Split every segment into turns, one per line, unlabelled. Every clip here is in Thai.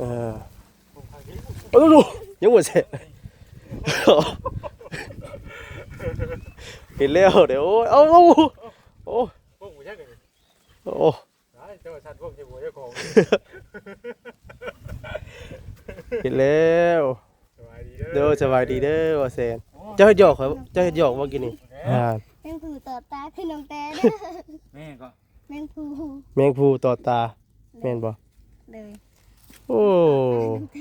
เออเอาดูยังบ่เสร็จเห็นแล้วเดี๋ยวเอาเอาโอ้
พวกหมูยักษ์นี่
โอ้
ได้เจ้าชันพวกเจ้าหัวเจ้าของ
เห็นแล้ว
สบายดีเด้อ
เด้อสบายดีเด้อว่าแซนเจ้าเฮ็ดหยอกเขาเจ้าเฮ็ดหยอกว่ากินนี่อ่า
แมงผูต่อตาคือน้องแต่เด้อ
แม่ก็
แมงผู
แมงภูต่อตาแม่นบ่
เลย
โอ้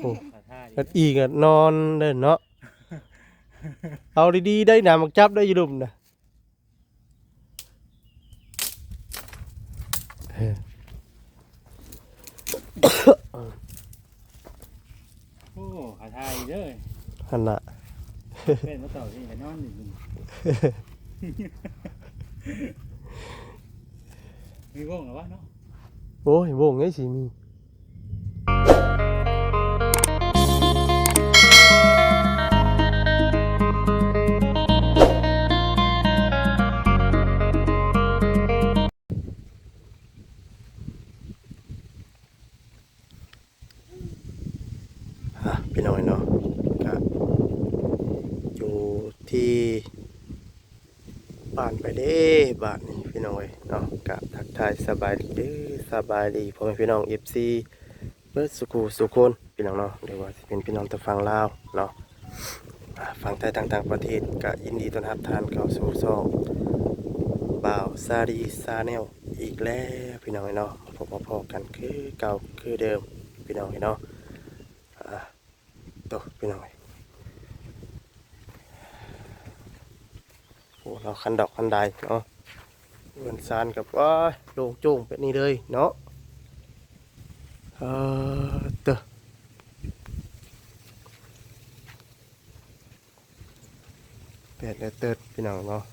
โอ้
ขาท่าดี
กันอีกอะนอนเด้อเนาะเอาดีๆได้หนามักจับได้อยู่ดุมนะเออ
โอ้ขาท่าดีเด้อ
หั่นน่ะ
เป็นมาต่อที่ไปนอนอยู่นี่มีวงเหรอวะเนาะ
โอ้ยวงไงสิมี พี่น้อยเนาะก็อยู่ที่บ้านไปเด้บ้านนี่พี่น้อยเนาะก็ทักทายสบายดีสบายดีพ่อแม่พี่น้อง FC เบิร์ดสุขุสุคน พี่น้องเนาะหรือว่าสิเป็นพี่น้องทางฝั่งลาวเนาะอ่าฝั่งไทยต่างๆประเทศก็ยินดีต้อนรับทานเข้าสู่ช่องบ่าวซาดีซาแนลอีกแล้วพี่น้องเนาะมาพบมาพอกันคือเก่าคือเดิมพี่น้องเนาะอ่าโตพี่น้องโอ้เราคันดอกคันใดเนาะเงินซานกับว่าโล่งโจ้งแบบนี้เลยเนาะเออเตอแป ดแล้วเติดพี่น้องเนาะ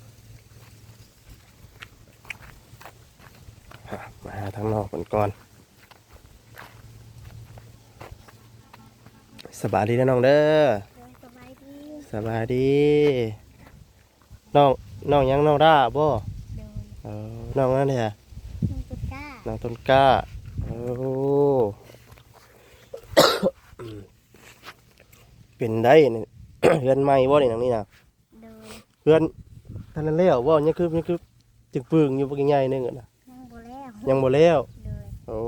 ฮะมาหาทางนอกก่อนก่อนสบายดีนะน้องเด้อ
เลยสบายดี
สบายดีน้องน้องยังน้องร่าบ่
โดย
เออน้องนั่นเนี่ย
น้องตุดก้า
น้องต้นกล้าโอ้เป็นได้นี่เฮือนใหม่บ่นี่นังนี่นะ
โดย
เฮือนท่านนั้นแล้วบ่ยังคือยังคือจึงปึงอยู่บ่ใหญ่ๆนึงอะนะ
นั่งบ่แล้ว
ยังบ่แล้ว
โดย
โอ้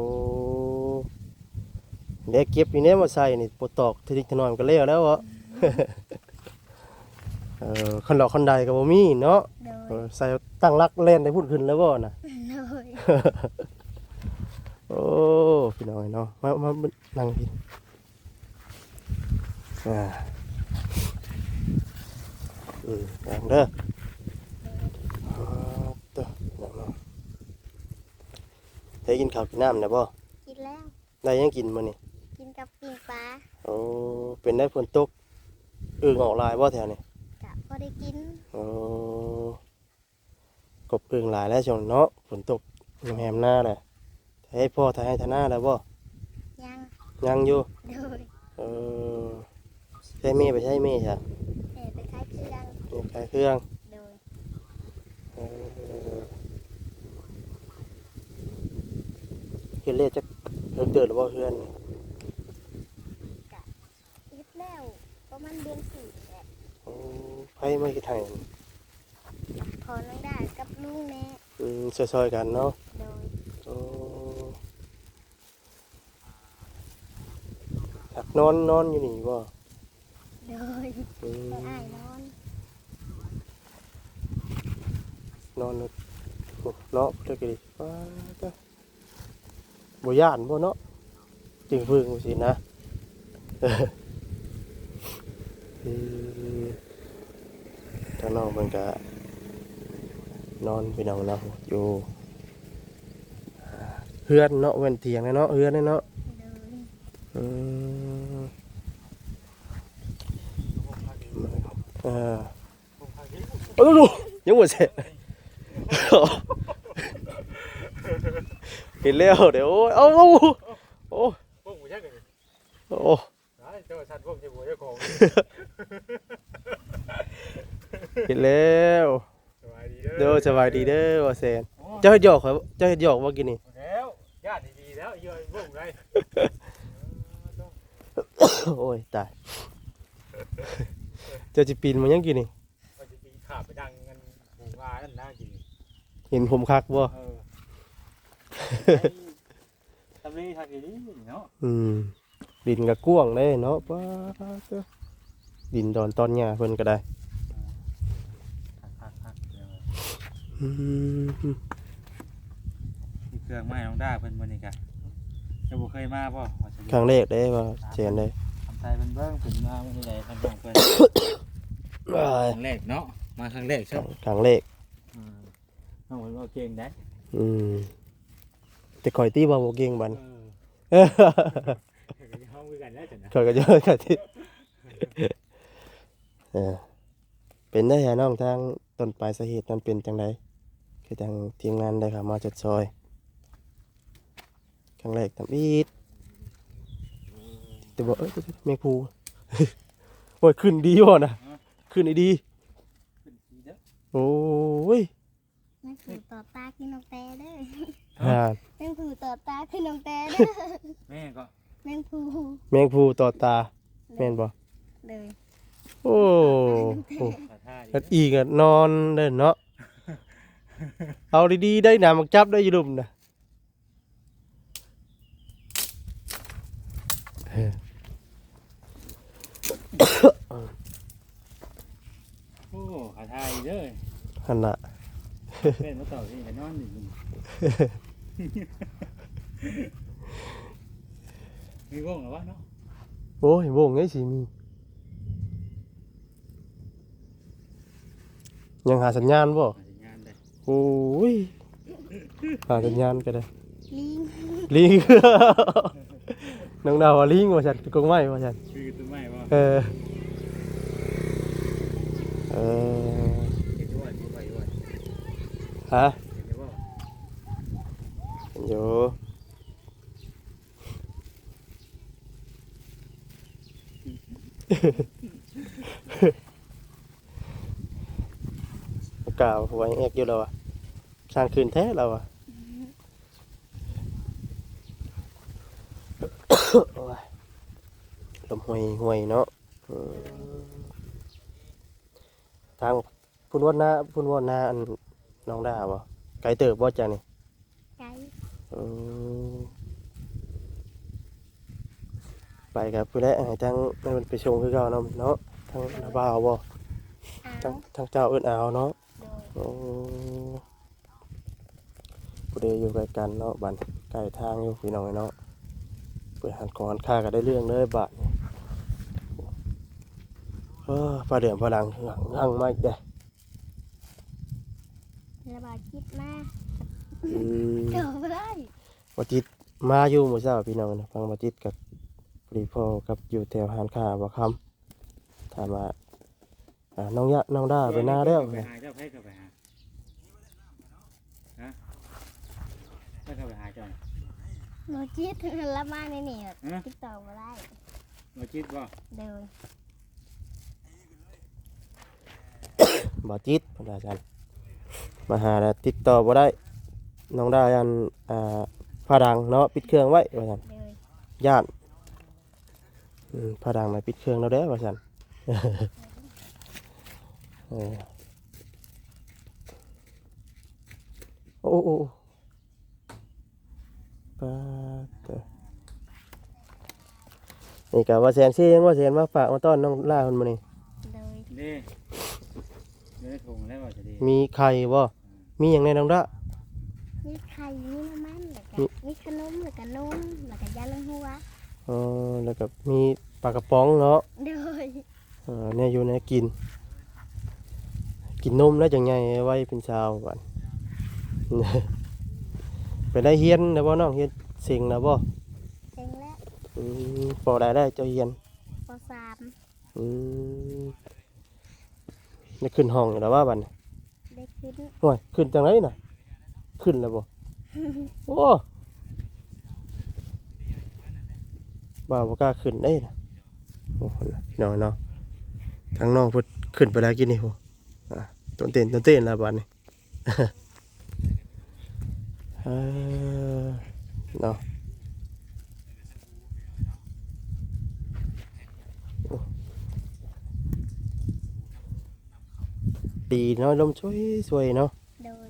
เด็กเก็บอยู่เนี่ยมาใส่นี่ปลดตอกทีนิดทีหน่อยมันก็แล้วแล้วเหรอเออคันดอกคันใดก็บ่มีเนาะ
โด
เอยอใส่ตั้งรักเล่นได้พูดขึ้นแล้วบ่น่ะ
โดย
โอ้พี่น้อยเนาะมามามานั่งพี่อ่า อืมนั่งเด้ออ่าเด้อนั่งเนาะได้กินข้าวกินน้ำนะบ่
กินแล้ว
ได้ยังกินมื้อนี่
กินกับปิ้งปลา
โอ้เป็นได้ฝนตกอึ่งออกลายบ่แถวนี้
กะพอได้กิน
โอ้กบอึ่งหลายแล้วช่วงเนาะฝนตกแหมๆหน้าแหละให้พ่อทายให้ทาหน้าแล้วบ่
ยัง
ยังอยู่
โดย
เออใช้เมย์ไปใช้เมย์ใช่
แต่ไปขายเครื่อง
มีขายเครื่อง
โดย
เออเฮ็ดเล่จะเพิ่มเติมหรือว่าเพื่อน
เฮ็ดแล้วประมาณเดือนสี่แหละ
โอ้ไผไม่คิดให้
พอน้องได้กับลุงแน่
อืมซอยๆกันเนาะ
โดย
โอ้อยากนอนนอนอยู่นี่บ่
โดย
อืม
ไปอ้ายนอน
นอนเนอะเนาะเด้อกี่ว้าจ้ะบ่ย่านบ่เนาะจึงพึ่งสินะเออคือทางนอกมันก็นอนพี่น้องเนาะอยู่เฮือนเนาะเว้นเตียงเนาะเฮือนเนาะ
โดย
อืมเออ
ผมพากิน
โอ้ดูยังบ่เสร็จ เห็นแล้วเดี๋ยวเอาเอาโอ้
พวกหมูยักษ์นี่
โอ้
ได้เจ้าชันพวกเจ้าหัวเจ้าของ
เห็นแล้ว
สบายดีเด้อ
เด้อสบายดีเด้อว่าแซนเจ้าเฮ็ดหยอกเขาเจ้าเฮ็ดหยอกว่ากินนี่
แล้วญาติดีๆแล้วเยอะพวกไร
โอ้ยตายเจ้าจะปีนมายังกินนี่
ว่าจะกินขาบไปดังกันหมูงานั่นน่ากิน
เห็นผมคักบ่
เออทำนี่ทำอย่างนี้เนาะ
อืมดินก็กว้างเลยเนาะป้าเจ้าดินดอนตอนหญ้าเพิ่นก็ได้
พักพักเดี๋ยว
อืม
มีเครื่องไม้น้องด้าเพิ่นมื้อนี้กะจะบ่เคยมาบ่ว่าจะ
ครั้งแรกได้ว่าเจนได้
ทำใจเพิ่นเบิ่งเพิ่นมามื้อนี้ได้ทำน้องเพิ่น
ว้า
ค
ย
รั้งแรกเนาะมาครั้งแรกใช่
ครั้งแรก
อืม น้องเพิ่นว่าเก่งได้
อืมแต่ข่อยตีบ่บ่เก่งบัน
เออ
เออ
เฮาคือกันแล้วจ้ะนะ
ข่อยก็เจอข่อยตีเออเป็นได้ฮะน้องทางต้นปลายสาเหตุนั้นเป็นจังไดคือทางทีมงานได้ค่ะมาจัดซอยครั้งแรกทำอีดแต่บอกเอ้ยแมงภูโอ้ยขึ้นดีว่ะนะขึ้นดี
ขึ้นทีเด้อ
โอ้ย
แม่ผูต่อตาขึ้นน้องแต่เด้อ
ห่า
แม่ผูต่อตาขึ้นน้องแต่เด้อ
แม่ก็
แม่ผู
แมงภูต่อตาแม่นบ่
เลย
โอ้โห
ขาท่าดี
แล้วอีกอะนอนเด้อเนาะเอาดีๆได้หนามักจับได้อยุลุมนะเออ
โอ้ขาท่าดีเด้อ
หันละ
เป็นมาต่อที่จะนอนอยู่นี่มีวงเหรอวะเนาะ
โอ้ยโบงไงสิมี ยังหาสัญญาณบ่
มาถึงงานได้
โอ้ยหาสัญญาณก็ได้
ลิง
ลิงน้องดาวว่าลิงว่าฉันกงไม้ว่าฉัน
คือต้นไม้ว่า
เออเออ ฮะ
เห็นด้วย
อยู่กล่าวหัวยังเอกอยู่แล้วอะสร้างคืนแท้แล้วอะโอ้ยลมห่วยห่วยเนาะอืมทางพุ่นวัดหน้าพุ่นวัดหน้าอัน น้องดาบ่ไกลเติบบ่จ้ะนี่
ไก่
เออไปกับผู้ใดให้ทั้งมันไปชงคือเก่าเนาะเนาะทั้งนาบ่าวบ่
เอา
ทั้งทั้งเจ้าเอิ้นเอาเนาะ
โดย
โอ้ผู้ใดอยู่ใกล้กันเนาะบันใกล้ทางอยู่พี่น้องเนาะเปิดหันก่อนค่าก็ได้เรื่องเลยบาดนี่เออปลาเดือมปลาดังหลังหังมาอีกเด้
ระบาดคิดมาก
อืม
เกิดไม่ได้
บจิตมาอยู่หมู่เช้าพี่น้องนะฟังบจิตกับปรีพ่อกับอยู่แถวหานค้าบ่คำถามว่าอ่าน้องยะน้องด้าไปหน้าแล้ว
ไปหาเจ้าเพชรเข้าไปหาฮะไม่เข้าไปหาเจ้า
โนจิตละมาในนี่
ฮะ
ติดต่อไม่ได้
มาคิดว่า
เดิน
บจิตพระอาจารย์ มาหาแล้วติดต่อบ่ได้น้องด้ายันอ่าผ้าดังเนาะปิดเครื่องไว้ว่าซั่น
เดิน
ย่านอืมผ้าดังน่ะปิดเครื่องแล้วเด้อว่าซั่น เออโอ้โอ้โอ้ปาเตอนี่กะว่าแสนซี่ยังว่าแสนมาฝากมาต้อนน้องล่าคนมานี่
เดิน
นี่เนื้อถุงแล้วว่าจะดี
มีไข่บ่ มีอย่างในน้องละ
มีไข่มีน้ำมันแล้วก็
มี
มีขนมแล้วก็นมแล้วก็ยาลงหัว
อ๋อแล้วก็มีปลากระป๋องเนาะ
เดิน
เออเนี่ยอยู่ในกิน กินนมแล้วจังไงไว้เป็นชาวบัดไปได้เฮียนนะบ่น้องเฮียนเสียงนะบ่
เซ็งแล้ว
อืมพอได้ได้เจ้าเฮียน
ปสาม
อืมได้ขึ้นห้องอยู่แล้วว่าบัดนี้
ได้ขึ้น
โอ้ยขึ้นจังไรน่ะ ขึ้นแล้วบ่โอ้บ่าวกล้าขึ้นได้น่ะโอ้โหน่ะพี่น้องเนาะทางน้องเพิ่นขึ้นไปแล้วกินนี่โหอ่ต้นเต้นต้นเต้นแล้วบัดนี้เออเนาะ ดีเนาะลมช่วยช่วยเนาะ
โดย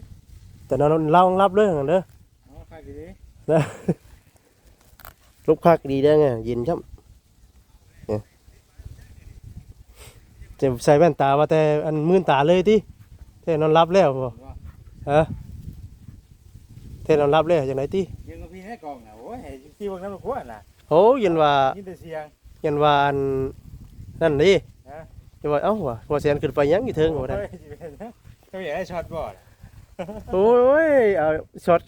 แต่นอนเรารับเรื่องกันเด้อ
อ๋อค่าดีดิ
นะลูกคักดีได้ไงยินช่ำเนี่ยจะใส่แว่นตามาแต่อันมื่นตาเลยที่เท่นอนรับแล้วบ่
ว่า
ฮะเท่นอนรับแล้วจังไหนที่
ยืนกับพี่ในกล่องน่ะโอ้ยที่วงนั้นมันขวดน่ะ
โอ้ยันว่า
ยินแต่เสียง
ยันว่าอันนั่นดิ
ฮะ
ยันว่าเอ้าว่ะว่าเสียนขึ้นไปยังอีเทิงบ่ได้
โอ้ยสิเป็นนะเจ้าอยากได้ช็อตบ่ล่ะ
โอ้ยเอาช็อต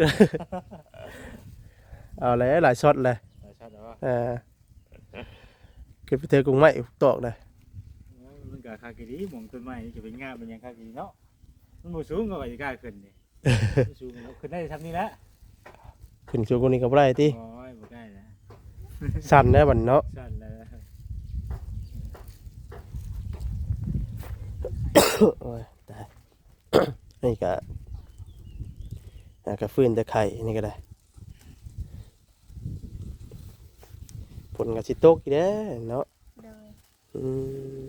เอาแล้วหลายช็อตเลย
ได้ช็อตแล้วว่า
อ่าขึ้นไปเจอกรุงไม้ตอกได้
มันก็ค่าดีหมองต้นไม้นี่จะเป็นงามเป็นหยังค่าดีเนาะมันบ่สูงก็ว่าสิกล้าขึ้นนี่มันสูงแล้วขึ้นได้ทำนี่แหละ
ขึ้นสูงกว่านี้ก็บ่ได้ติ
โอ้ยบ่ได้นะ
สั่นแน่บัดเนาะ
สั่นแล้ว
โอ้ยตายนี่ก็ก็ฟื้นแต่ไข่นี่ก็ได้ผลก็สิตกอีกเด้อเนาะอืม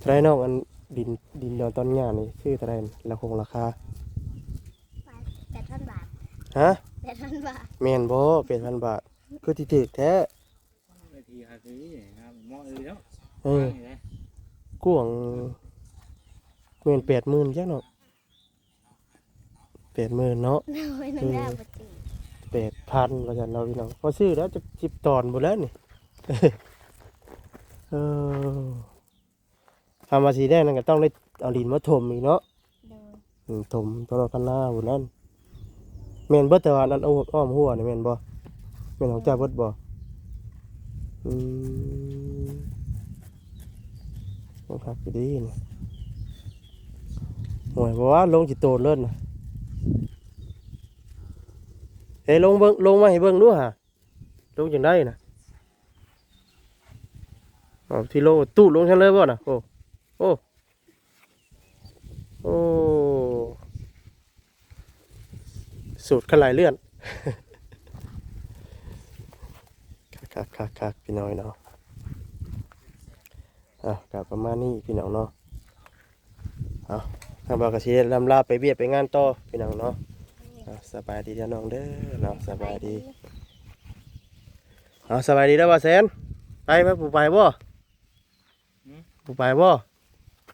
ท่าไรน้องอันดินดินดอนตอนหญ้านี่ชื่อเท่าไรราคงราคา ฮะ
แปดพันบาท
แมนบ่เป็นพันบาท คือที่ถึกแท้
เวทีค่าดีงามเหมาะเลยเนาะ
เออ
นี่แหละ
กวางแมนแปดหมื่นจักเนาะแปดหมื่นเนาะ
โดยน้องดาปฏิ
แปดพันว่าจันเราะพี่น้องพอซื้อแล้วจะสิบตอนหมดแล้วนี่เออทำมาสีแดงนั่นก็ต้องได้เอาดินมาถมอีกเนาะ
โดย
อืมถมตัวเราคันหน้าบุนั่น แม่นเบิดแต่ว่านั้นเอาอ้อมหัวนี่แม่นบ่แม่นของเจ้าเบิดบ่อืมต้องครับดีนี่โอ้ยบ่ว่าลงจิตโตนเลิ่นน่ะเฮ้ลงเบิ่งลงมาให้เบิ่งดูฮะลงจังได้น่ะอ๋อที่ลงตู้ลงชั้นเลยบ่น่ะโอ้โอ้โอ้ สูตรขลายเลื่อนคักคักคักพี่น้อยเนาะอะกับประมาณนี้พี่น้องเนาะเอาทางบากระเชียลำลาไปเบียดไปงานต่อพี่น้องเนาะอะสบายดีเด้อน้องเด้อเนาะสบายดีเอาสบายดีแล้วบ่าแสนไปไหมผู้ไปบ่ผู้ไปบ่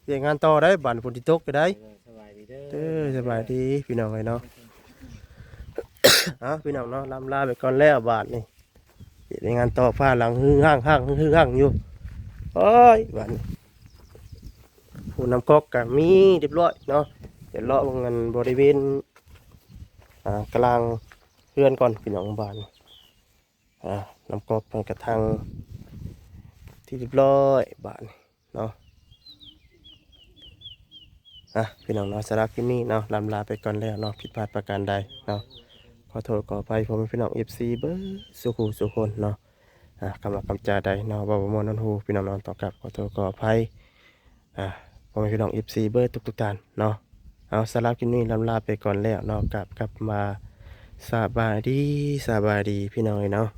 เบียดงานต่อได้บันฝนที่ตกก็ได้
สบายดีเด้อ
เด้อสบายดีพี่น้องเลยเนาะ เอาพี่น้องเนาะลำลาไปก่อนแล้วบาทนี่เฮ็ดงานต่อผ้าหลังหึ่งห้างห้างหึ่งห่างอยู่โอ้ยบาทนี่ผู้นำก๊อกกับมีเรียบร้อยเนาะเดี๋ยวเลาะเงินบริเวณอ่ากลางเพื่อนก่อนพี่น้องบานอ่านำก๊อกมันกระทังที่เรียบร้อยบาทนี่เนาะอะพี่น้องเนาะสำหรับคลิปนี้เนาะลำลาไปก่อนแล้วเนาะผิดพลาดประการใดเนาะ ขอโทษขออภัยผมเป็นพี่น้องเอฟซีเบอร์สุขุสุคนเนาะอ่าคำลักคำจาใดเนาะบ่าวบ่มนนันฮูพี่น้องนอนต่อกลับขอโทษขออภัยอ่าผมเป็นพี่น้องเอฟซีเบอร์ทุกๆท่านเนาะเอาสลับกินนี่ลำลาไปก่อนแล้วเนาะกลับกลับมาสบายดีสบายดีพี่น้องเนาะ